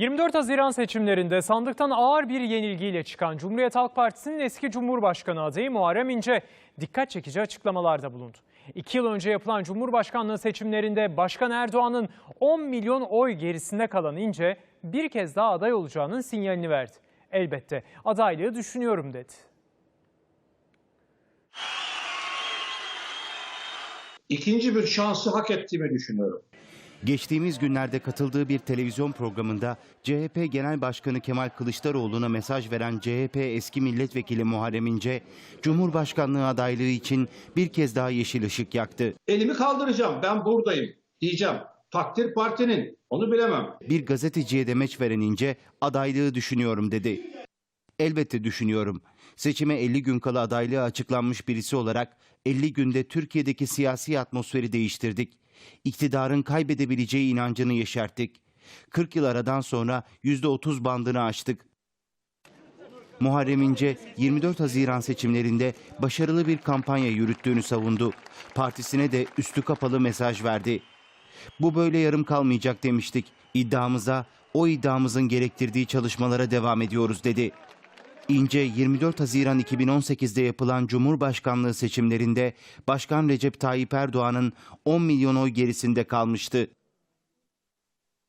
24 Haziran seçimlerinde sandıktan ağır bir yenilgiyle çıkan Cumhuriyet Halk Partisi'nin eski Cumhurbaşkanı adayı Muharrem İnce dikkat çekici açıklamalarda bulundu. İki yıl önce yapılan Cumhurbaşkanlığı seçimlerinde Başkan Erdoğan'ın 10 milyon oy gerisinde kalan İnce bir kez daha aday olacağının sinyalini verdi. Elbette adaylığı düşünüyorum dedi. ikinci bir şansı hak ettiğimi düşünüyorum. Geçtiğimiz günlerde katıldığı bir televizyon programında CHP Genel Başkanı Kemal Kılıçdaroğlu'na mesaj veren CHP eski milletvekili Muharrem İnce, Cumhurbaşkanlığı adaylığı için bir kez daha yeşil ışık yaktı. Elimi kaldıracağım ben buradayım diyeceğim. Takdir partinin onu bilemem. Bir gazeteciye demeç veren İnce, adaylığı düşünüyorum dedi. Elbette düşünüyorum. Seçime 50 gün kala adaylığı açıklanmış birisi olarak 50 günde Türkiye'deki siyasi atmosferi değiştirdik. İktidarın kaybedebileceği inancını yeşerttik. 40 yıl aradan sonra %30 bandını aştık. Muharrem İnce 24 Haziran seçimlerinde başarılı bir kampanya yürüttüğünü savundu. Partisine de üstü kapalı mesaj verdi. Bu böyle yarım kalmayacak demiştik. İddiamıza, o iddiamızın gerektirdiği çalışmalara devam ediyoruz dedi. İnce 24 Haziran 2018'de yapılan Cumhurbaşkanlığı seçimlerinde Başkan Recep Tayyip Erdoğan'ın 10 milyon oy gerisinde kalmıştı.